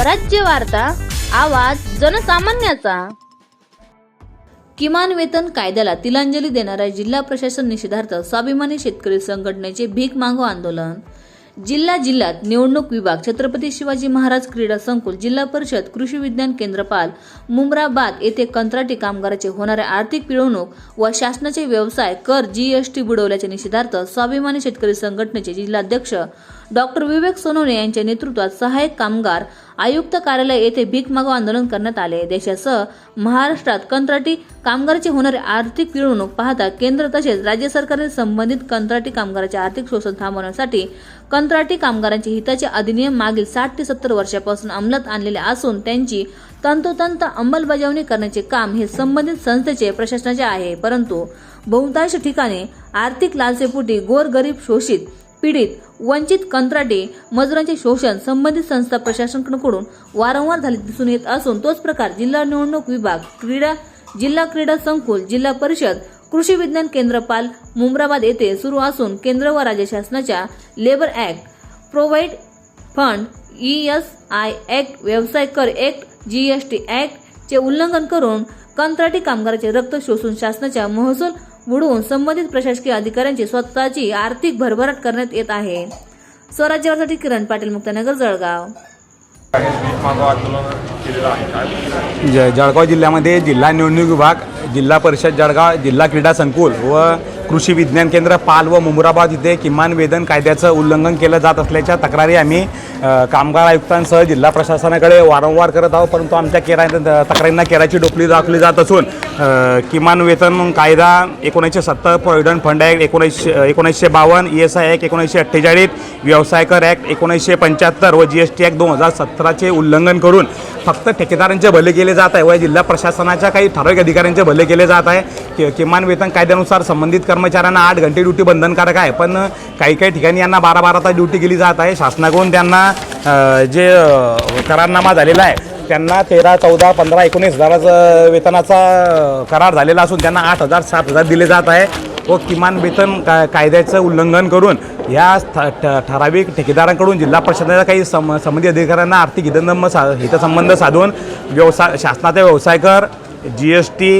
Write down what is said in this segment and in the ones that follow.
स्वराज्य वार्ता आवाज जनसामान्याचा. किमान वेतन कायद्याला तिलांजली देणाऱ्या जिल्हा प्रशासन निषेधार्थ स्वाभिमानी शेतकरी संघटनेचे भीक मागो आंदोलन. जिल्हा जिल्ह्यात निवडणूक विभाग छत्रपती शिवाजी महाराज क्रीडा संकुल जिल्हा परिषद कृषी विज्ञान केंद्रपाल मुमराबाद येथे कंत्राटी कामगाराचे होणारे आर्थिक पिळवणूक व शासनाचे व्यवसाय कर जीएसटी बुडवल्याच्या निषेधार्थ स्वाभिमानी शेतकरी संघटनेचे जिल्हाध्यक्ष डॉक्टर विवेक सोनवणे यांच्या नेतृत्वात सहाय्यक कामगार आयुक्त कार्यालय येथे भीक मागो आंदोलन करण्यात आले. देशासह महाराष्ट्रात कंत्राटी कामगारांची होणारे आर्थिक पिळवणूक पाहता केंद्र तसेच राज्य सरकारने संबंधित कंत्राटी कामगाराचे आर्थिक शोषण थांबवण्यासाठी कंत्राटी कामगारांचे हिताचे अधिनियम मागील साठ ते सत्तर वर्षापासून अंमलात आणलेले असून त्यांची तंतोतंत अंमलबजावणी करण्याचे काम हे संबंधित संस्थेचे प्रशासनाचे आहे. परंतु बहुतांश ठिकाणी आर्थिक लालसेपोटी गोरगरीब शोषित पीडित वंचित कंत्राटी मजुरांचे शोषण संबंधित संस्था प्रशासनाकडून वारंवार झाले दिसून येत असून तोच प्रकार जिल्हा निवडणूक विभाग क्रीडा जिल्हा क्रीडा संकुल जिल्हा परिषद कृषी विज्ञान केंद्रपाल मुंब्राबाद येथे सुरू असून केंद्र व राज्य शासनाच्या labour act provident fund E S I act व्यवसाय कर act G S T act चे उल्लंघन करून कंत्राटी कामगाराचे रक्त शोषून शासनाच्या महसूल बुडवून संबंधित प्रशासकीय अधिकाऱ्यांची स्वतःची आर्थिक भरभराट करण्यात येत आहे. स्वराज्यासाठी किरण पाटील मुक्तानगर जळगाव. ज जळगाव जिल्ह्यामध्ये जिल्हा निवडणूक विभाग जिल्हा परिषद जळगाव जिल्हा क्रीडा संकुल व कृषी विज्ञान केंद्र पाल व मुमुराबाद इथे किमान वेतन कायद्याचं उल्लंघन केलं जात असल्याच्या तक्रारी आम्ही कामगार आयुक्तांसह जिल्हा प्रशासनाकडे वारंवार करत आहोत परंतु आमच्या केरा तक्रारींना केराची डोपली दाखवली जात असून किमान वेतन कायदा एकोणीसशे सत्तर प्रॉव्हिडंट फंड ॲक्ट एकोणीसशे एकोणीसशे बावन्न ई एस आय ॲक्ट एकोणीसशे अठ्ठेचाळीस व्यवसाय कर ॲक्ट एकोणीसशे पंच्याहत्तर व जी एस टी ॲक्ट दोन हजार सतराचे उल्लंघन करून फक्त ठेकेदारांचे भले केले जात आहे व जिल्हा प्रशासनाच्या काही ठराविक अधिकाऱ्यांचे भले केले जात आहे. कि किमान वेतन कायद्यानुसार संबंधित कर्मचाऱ्यांना आठ घंटे ड्युटी बंधनकारक आहे. पण काही काही ठिकाणी यांना बारा बारा तास ड्युटी केली जात आहे. शासनाकडून त्यांना जे करारनामा झालेला आहे त्यांना तेरा चौदा पंधरा एकोणीस हजाराचं वेतनाचा करार झालेला असून त्यांना आठ हजार सात हजार दिले जात आहे. व किमान वेतन का कायद्याचं उल्लंघन करून या ठ- ठ- ठराविक ठेकेदारांकडून जिल्हा प्रशासनाच्या काही सम संबंधित अधिकाऱ्यांना आर्थिक हितसंबंध सा हितसंबंध साधून व्यवसाय शासनाचा व्यवसाय कर G S T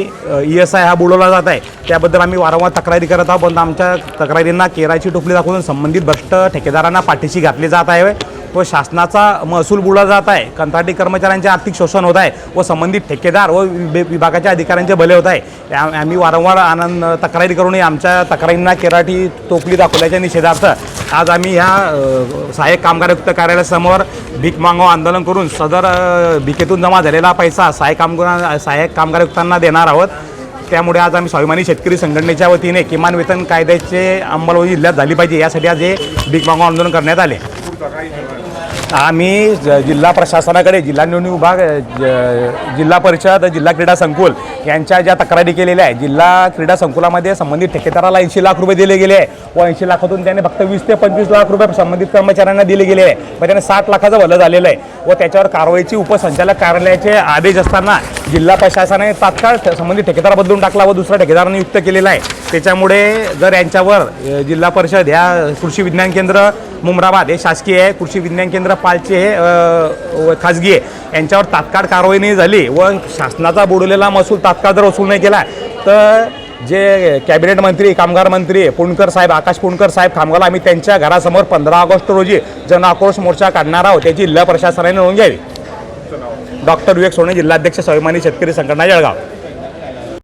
E S I हा बुडवला जात आहे. त्याबद्दल आम्ही वारंवार तक्रारी करत आहोत पण आमच्या तक्रारींना केराची टोपली दाखवून संबंधित भ्रष्ट ठेकेदारांना पाठीशी घातली जात आहे. व शासनाचा महसूल बुडला जात आहे. कंत्राटी कर्मचाऱ्यांचे आर्थिक शोषण होत आहे व संबंधित ठेकेदार व विभागाच्या अधिकाऱ्यांचे भले होत आहे. त्या- आम्ही वारंवार आनंद तक्रारी करूनही आमच्या तक्रारींना केराटी टोपली दाखवल्याच्या निषेधार्थ आज आम्ही ह्या सहाय्यक कामगार आयुक्त कार्यालयासमोर भीक मागो आंदोलन करून सदर भिकेतून जमा झालेला पैसा सहाय्यक कामगार सहाय्यक कामगार आयुक्तांना देणार आहोत. त्यामुळे आज आम्ही स्वाभिमानी शेतकरी संघटनेच्या वतीने किमान वेतन कायद्याचे अंमलबजावणी जिल्ह्यात झाली पाहिजे यासाठी आज हे भीक मागो आंदोलन करण्यात आले. आम्ही जिल्हा प्रशासनाकडे जिल्हा निवडणूक विभाग जिल्हा परिषद जिल्हा क्रीडा संकुल यांच्या ज्या तक्रारी केलेल्या आहे जिल्हा क्रीडा संकुलामध्ये संबंधित ठेकेदाराला ऐंशी लाख रुपये दिले गेले आहे व ऐंशी लाखातून त्याने फक्त वीस ते पंचवीस लाख रुपये संबंधित कर्मचाऱ्यांना दिले गेले आहे मग त्याने साठ लाखाचं भलं झालेलं आहे. व त्याच्यावर कारवाईची उपसंचालक कार्यालयाचे आदेश असताना जिल्हा प्रशासनाने तात्काळ संबंधित ठेकेदार बदलून टाकला व दुसरा ठेकेदार नियुक्त केलेला आहे. त्याच्यामुळे जर यांच्यावर जिल्हा परिषद ह्या कृषी विज्ञान केंद्र मुमराबाद हे शासकीय आहे कृषी विज्ञान केंद्र पालचे हे खाजगी आहे यांच्यावर तात्काळ कारवाई नाही झाली व शासनाचा बुडवलेला महसूल तात्काळ जर वसूल नाही केला तर जे कॅबिनेट मंत्री कामगार मंत्री पुणकर साहेब आकाश पुणकर साहेब कामगार आम्ही त्यांच्या घरासमोर पंधरा ऑगस्ट रोजी जन आक्रोश मोर्चा काढणार आहोत त्याची जिल्हा प्रशासनाने नोंद घ्यावी. डॉक्टर विवेक सोने जिल्हाध्यक्ष स्वाभिमानी शेतकरी संघटना जळगाव.